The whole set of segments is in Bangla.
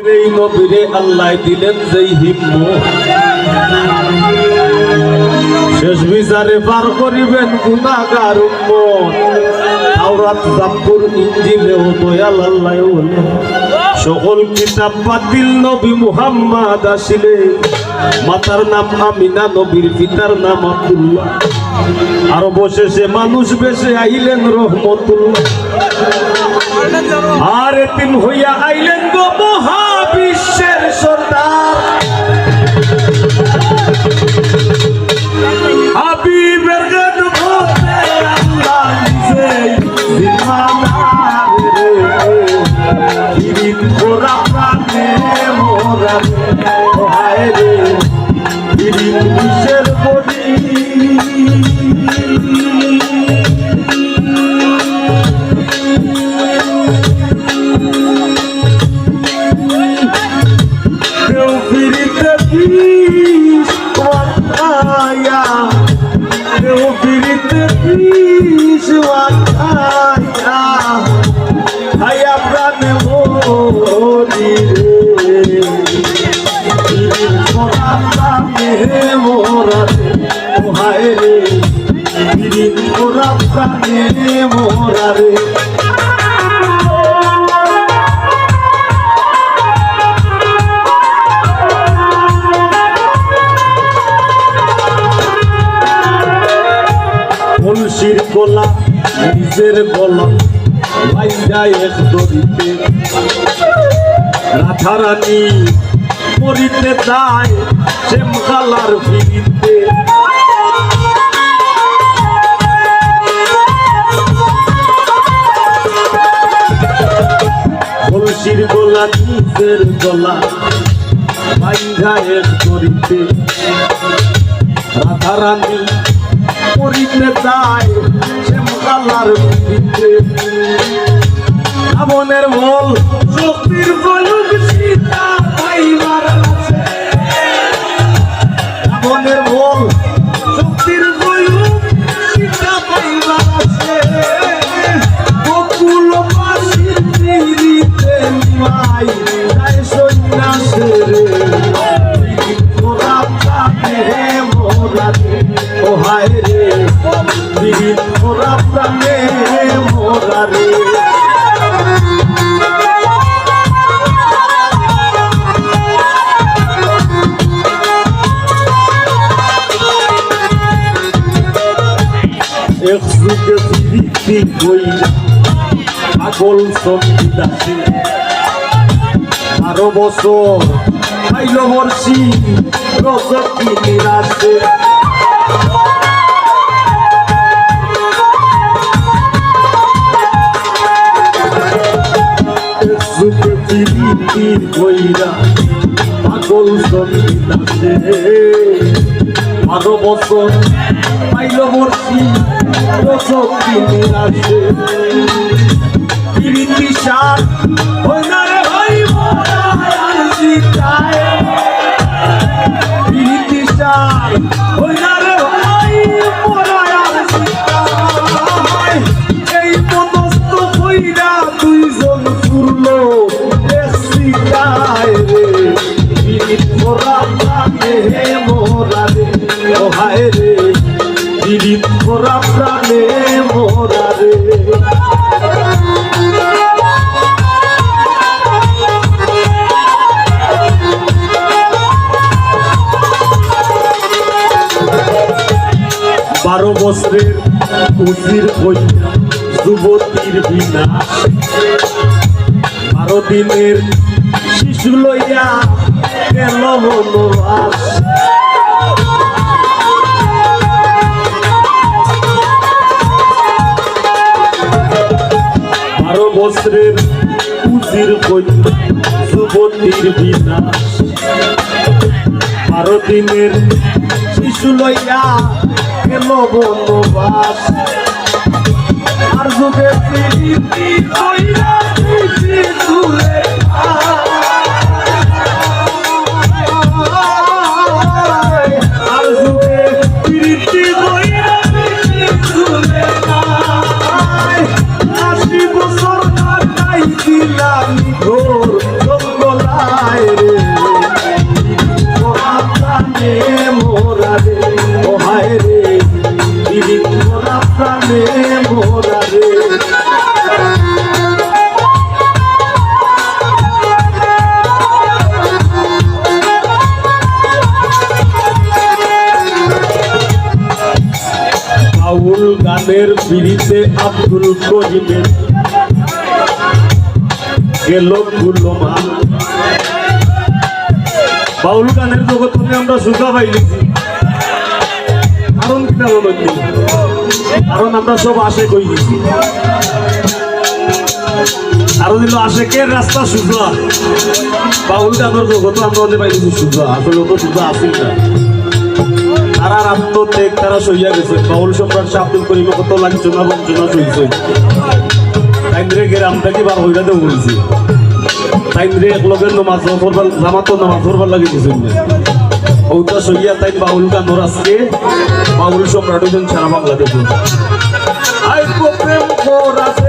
এই নবীরে আল্লাহ দিলেন যেই শেষ বিচারে পার করিবেন আল্লাহ সকল কিতাব বাতিল নবী মুহাম্মদ আসিলে। মাতার নাম আমিনা, নবীর পিতার নাম আব্দুল্লাহ। আর অবশেষে মানুষ বেশে আইলেন রহমতুল্লাহ। আর এতিম হইয়া আইলেন গো মহাবিশ্বের বিশ্বের বলি মোরা রে মুন্সির গলা নিজের গলা বাইরা এক দড়িতে। রাধারানী মরিতে যায় শ্যামকালার ফিরিতে মুন্সির গোলা নিজের ভাই গায়ের করিতে রাধা রাধারানী করিতে যায় শ্যামকালার করিতে রাবণের মল শক্তির প্রয়োগ প্রাণে মোরা রে এক যুগে ফিরিতি বারো বছর পাইল বর্ষি রসকি নিরাশে ফিরিতি কইরা পাগল সঙ্গীতাছে বারো বছর পাইল বর্ষি আর সীতায় ফিরিতি সার প্রাণে মোরা রে ও হায় রে ফিরিত মোরা প্রাণে মোরা বারো বছরের কন্যা যুবতীর বিনাশ বারো দিনের শিশু লইয়া গেল মনোয়াস বারো বছরের উজির কন্যা, যুবতীর বিনাশ বারো দিনের শিশু লইয়া গেল বনবাস। আর যুগে গানের পিড়িতে আব্দুল করিমের গেল গুলমা বাউল গানের জগতে আমরা সুখা পাইলেছি কারণ কি কারণ হইছে? কারণ আমরা সব আশে কই গেছি। আরও দিল আশেকের রাস্তা সুজা বাউল গানের জগতে আমরা অনেক পাইলেছি সুজা আসলে তো সুজা আসিল না। তারা আত্মত্যাগ তারা সইয়া গেছে। বাউল সম্রাট শাহ আব্দুল করিম কত লাঞ্ছনা বঞ্চনা সইছে তাইন্দ্রে গ্রাম থেকে বার হইরা দেব বলছি। তাইন্দ্রে এক লগের নমাজ পড়বার জামাত নমাজ পড়বার লাগে দিছেন না। ওটা সইয়া তাই বাউল গানোর আজকে। বাউল সম্রাট হইছেন সারা বাংলাদেশে। আই তো প্রেম করাছে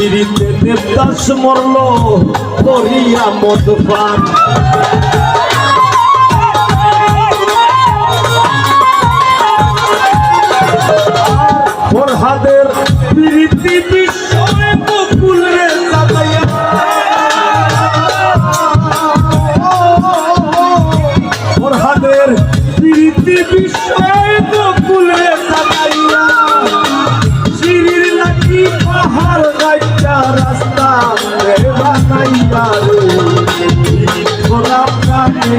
পিড়িতে দেবদাস মরল করিয়া মদ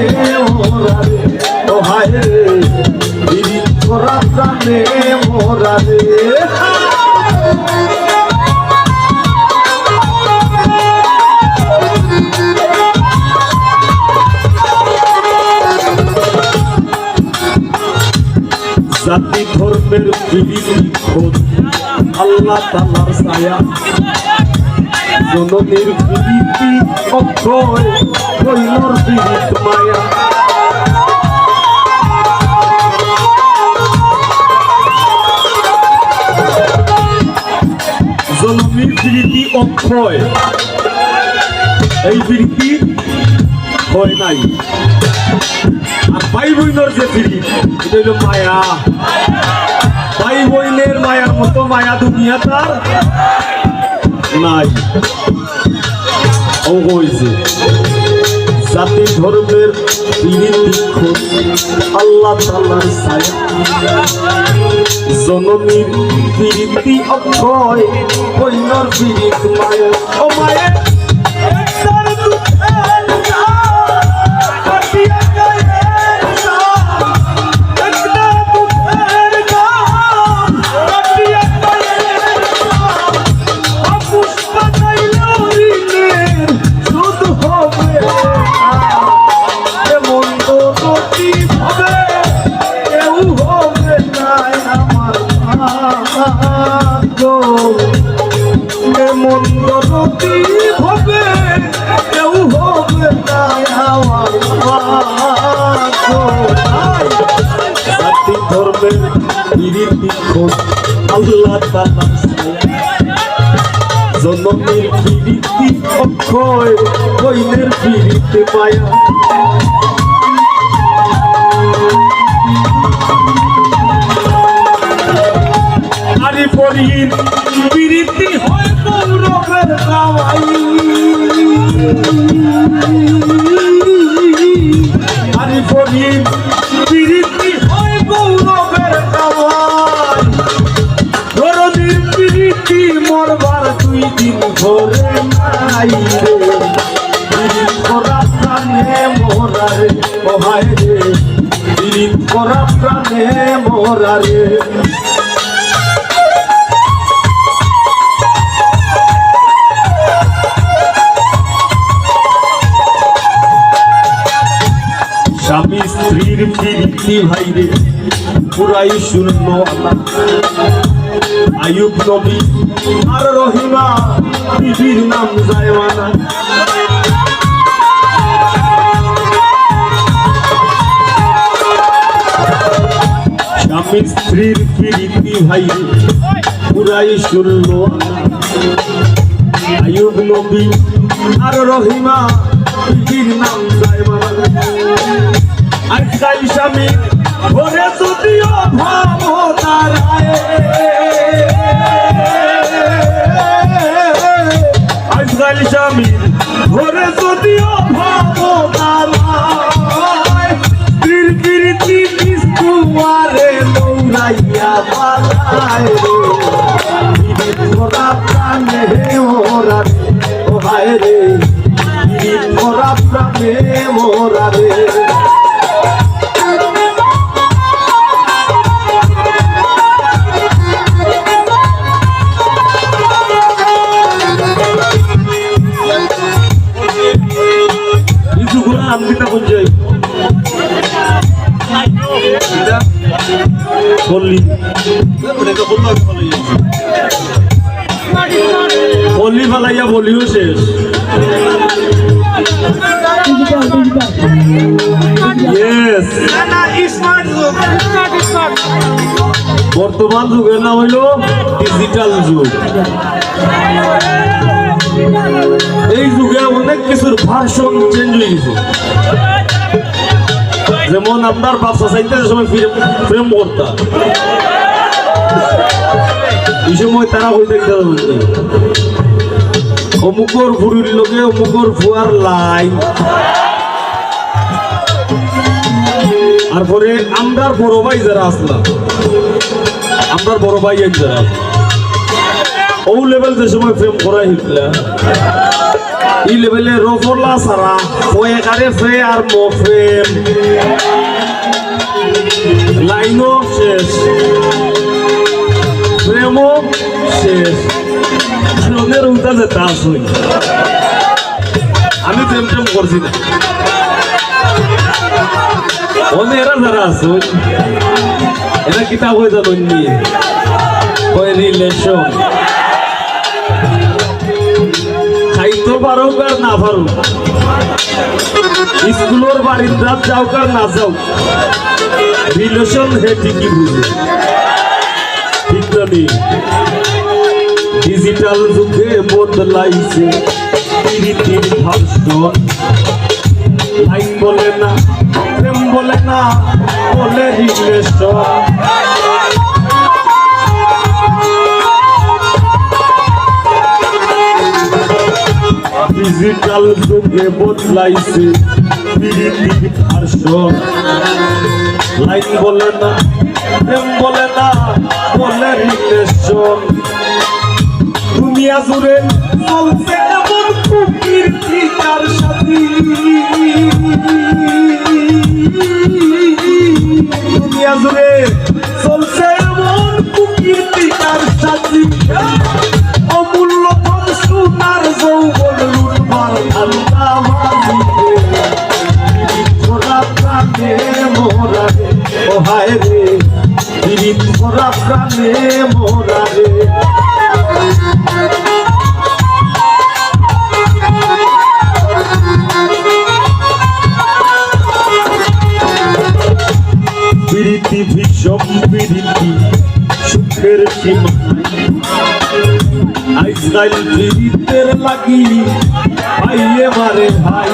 প্রাণে মোরা রে ও হায় রে দিদি খোরা প্রাণে মোরা জাতি ধর্মের খোঁজ। আল্লাহ তালার ছায়া। জননীর বিবিধি অক্ষয় বিবিধ মায়া। জননীর বিরীতি অক্ষয়, এই বিরীতি হয় নাই। আর ভাই বোনের যে ফিরি এটা হলো মায়া। ভাই বোনের মায়ার মতো মায়া দুনিয়া তার নাই। ও জাতি ধর্মের আল্লাহ তালার ছায়া। জননীর বিরীতি অক্ষয় কন্যার বিরীত মায়া। ও জাতি ধর্মের খোঁজ আল্লাহ তালা জন্মের পিড়িতি অক্ষয় কইলের পিড়িতে মায়া হয় পিড়িতি হয় গৌরবের গাওয়াই ধরনের পিড়িতি মরবার দুই দিন ধরে নাই করা প্রাণে মোরা রে মহায় রে। করা প্রাণে মোরা শ্রীর কীর্তি ভাইরে পুরাই শূন্য আয়ুব নবী, আর রহিমা, বিবির নাম জায়মানা স্বামী স্ত্রীর প্রীতি ভাই পুরাই শূন্য আয়ুব নবী, আর রহিমা, বিবির নাম me. বললি? বললি ফালাইয়া, বলিও শেষ। বর্তমান যুগের নাম হইল ডিজিটাল যুগ। এই যুগে অনেক কিছুর ভার্সন চেঞ্জ হয়ে গেছে। যেমন আপনার বাচ্চা চাইতে সময় প্রেম করতাম এই সময় তারা হইতে অমুকর ফুরির লোকে অমুকর ফুয়ার লাইন আর পরে আমরার বড় ভাই যারা আসলাম, আমরার বড় ভাই এক যারা ও লেভেল যে সময় প্রেম করা হিটলা। এই লেভেলে রফলা সারা কয়েকারে ফে আর মো প্রেম লাইনও শেষ প্রেমও শেষ রঙের উল্টা যে তাস হই আমি প্রেম প্রেম করছি না। ওনে এরা যারা আছে এরা কিতাব হয়ে যাবেন নিয়ে। রিলেশন খাইতে পারো আর না পারো স্কুলের বাড়ির রাত যাও আর না যাও রিলেশন হে ঠিকই বুঝে। ঠিক জানি ডিজিটাল যুগে বদলাইছে প্রীতির ভাষণ লাইন বলে না, প্রেম বলে না, বলে রিলেশন ডিজিটাল যুগে বদলাইছে। লাইন বলে না, প্রেম বলে না, বলে রিলেশন দুনিয়া জুড়ে চলছে এমন কুকির সাথী। দুনিয়া জুড়ে প্রাণে মোরা রে প্রীতি ভীষণ প্রীতি সুখের সীমা। প্রীতের লাগি ভাইয়ে মারে ভাই।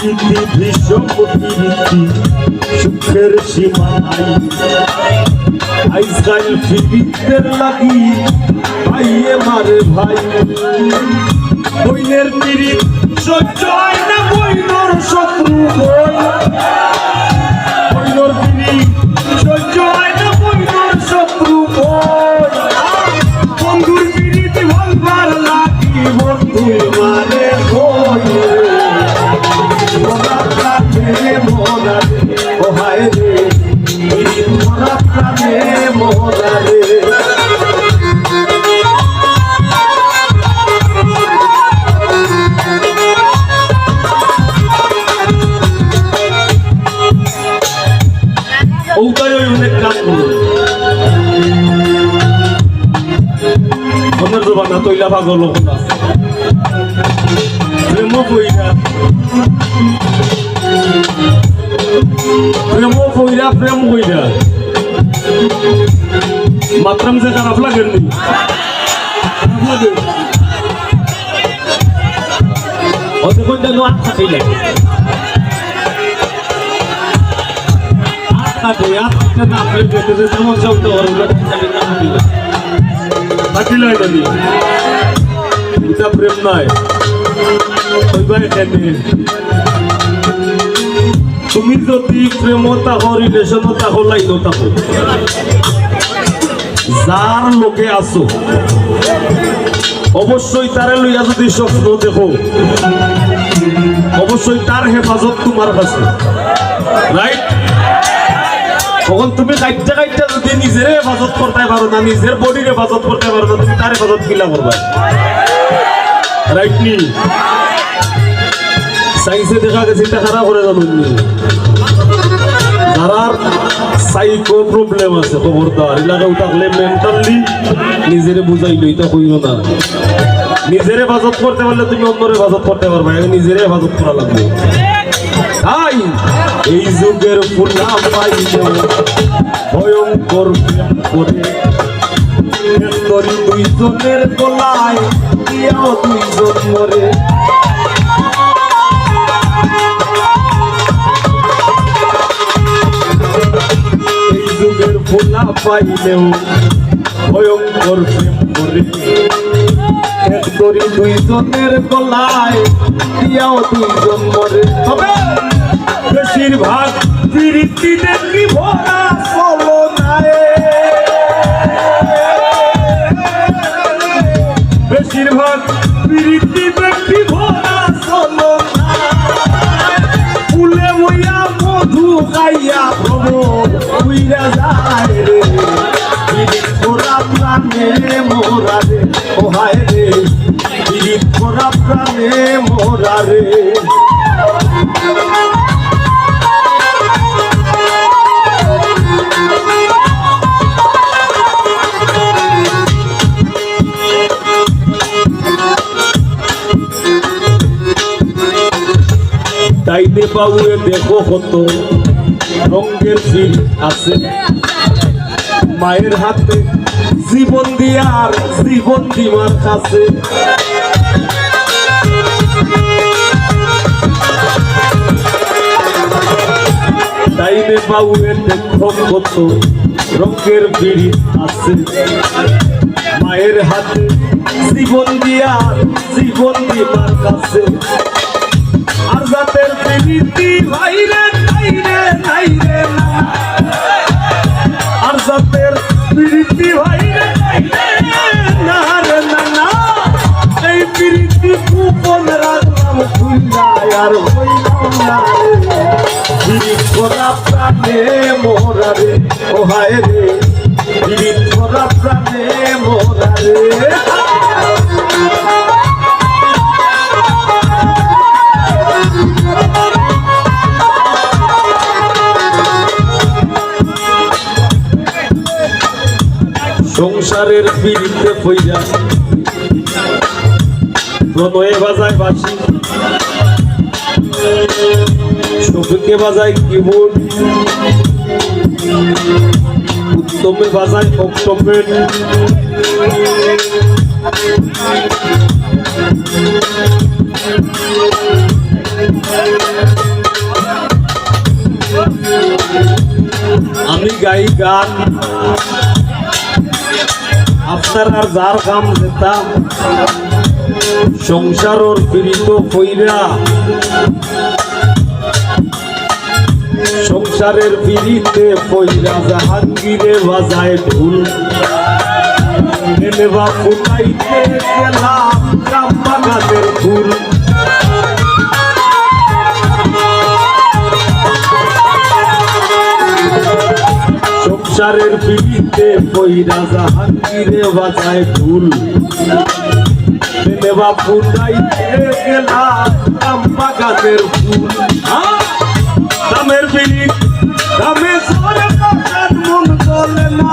প্রীতি ভীষণ প্রীতি সুখের সীমা নাই। আজকাল প্রীতের লাগি ভাইয়ে মারে ভাই। বইনের পিরিত সহ্য হয় না বইনর শত্রু বই। জবানা তৈলা পাগল প্রেম কইরা। প্রেম কইরা প্রেম কইরা। মাত্রাম যে খারাপ লাগে নি। খারাপ লাগে। অত কোনটা নো আট খাইলে? আট খাবে আট খাবে না আপনি যেতে যেতে যেমন শব্দ ওরগুলো বাকি লাই এটা প্রেম কেনে তুমি যদি প্রেমতা হো রিলেশনতা হো লাইনতা হো যার লোকে আসো অবশ্যই তারে লইয়া যদি স্বপ্ন দেখো, অবশ্যই তার হেফাজত তোমার কাছে। রাইট তখন তুমি কাইটটা কাইটটা যদি নিজের হেফাজত করতে পারো না, নিজের বডির হেফাজত করতে পারো না, তুমি তার হেফাজত কিলা করবা? রাইট নি? সাইন্সে দেখা গেছে, এটা খারাপ করে জানুন যারার সাইকো প্রবলেম আছে, খবরদার এলাকাও থাকলে মেন্টালি নিজের বুঝাইলো এটা কইও না। নিজের হেফাজত করতে পারলে তুমি অন্যের হেফাজত করতে পারবা আগে নিজের হেফাজত করা লাগবে। তাই এই যুগের ফুলা পাইলেও ভয়ঙ্কর করে দুইজনের গলায় দুইজন মরে। পাইলেও ভয়ঙ্কর প্রেম করে এক তরি দুইজনের গলায় দুইজন মরে তবে বেশিরভাগ বেশিরভাগ উইরা যায় রে। করা প্রাণে মোরা রে। ও হায় রে। প্রাণে মোরা বাবুয়ে দেখো কত রঙের ফিল আছে। মায়ের হাতে জীবন দিয়ার জীবন দিমার কাছে। তাইনে বাবুয়ে দেখো কত রঙের বিড়ি আছে। মায়ের হাতে জীবন দিয়ার জীবন দিমার কাছে। আর জাতের ভাইরে নাইরে নাইরে না আর জাতের প্রীতি নাইরে না রে না না। এই প্রীতি কুপন রাখলাম খুললায় আর হইলাম না মোরা রে, ও হায় রে। করা প্রাণে মোরা রে। সংসারের পিড়িতে ফইরা প্রণয়ে বাজায় বাসি সফিকে বাজায় কিবোর্ড। উত্তমে বাজায় অক্টোপেড আমি গাই গান। আর যার কাম যেতাম সংসারর পীড়িত কইরা সংসারের পিড়িতে পইরা জাহাঙ্গীরে বাজায় ঢুল। ফুটাইতে গেলাম ফুল। সংসারের পিড়িতে পইরা জাহাঙ্গীরে বাজায় ফুল। দেবা ফুটাই গেলা বাগানের ফুল। হ্যাঁ? দামের বিড়ি দামে সরে মন চলে না।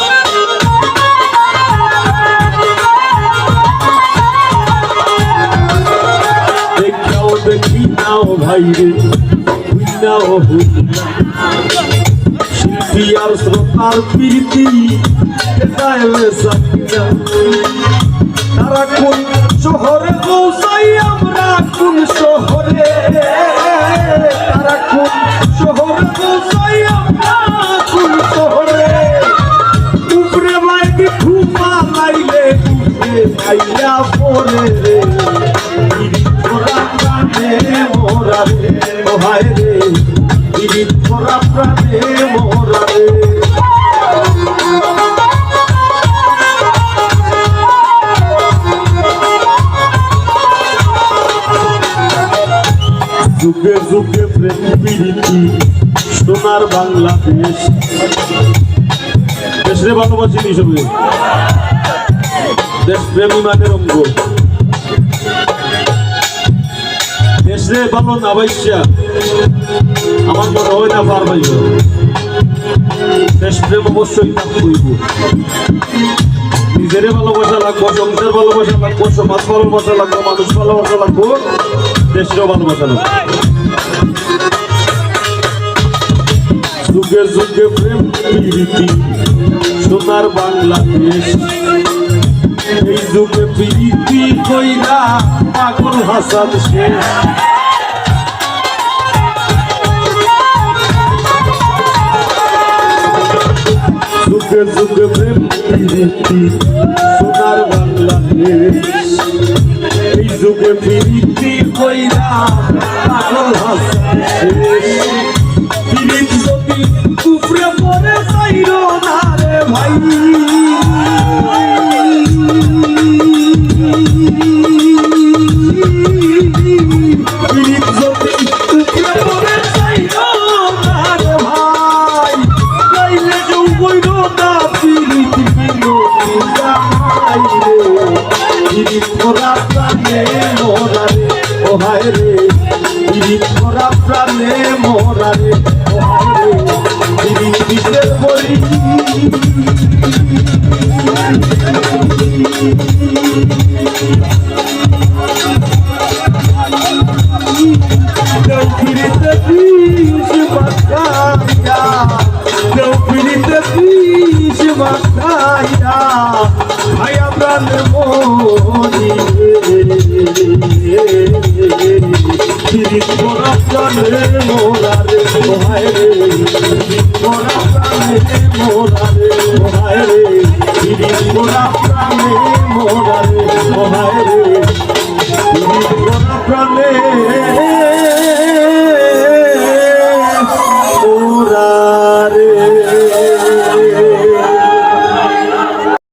ভাইরে হুই না ও শিল্পী আর শ্রোতার প্রীতি তারা কোন শহরে পৌঁছাই, আমরা কোন শহরে? তারা কোন শহরে পৌঁছাই, আমরা কোন শহরে? উপরে মাইকে খুপা লাইলে উপরে আইয়া পরে রে। যুগে যুগে প্রেম প্রীতি সোনার বাংলাদেশ দেশরে ভালোবাসি হিসেবে দেশ প্রেমী মানের অঙ্গ। দেশরে ভালো না বাইসা আমার মনে হয় না। পার পাইব দেশ প্রেম অবশ্যই থাকবইব নিজেরে ভালোবাসা লাগবো, সংসার ভালোবাসা লাগবো, সমাজ ভালোবাসা লাগবো, মানুষ ভালোবাসা লাগবো, দেশেরও ভালোবাসা লাগবো। যুগে যুগে প্রেম প্রীতি, সোনার বাংলাদেশ। এই যুগে প্রীতি কইরা পাগল হাসান শেষ যুগে যুগে প্রীতি, সোনার বাংলাদেশ এই যুগে প্রীতি কইরা পাগল হাসান শেষ পিরিত যদি কুফরে পরে যাইরো না রে ভাই। মোরা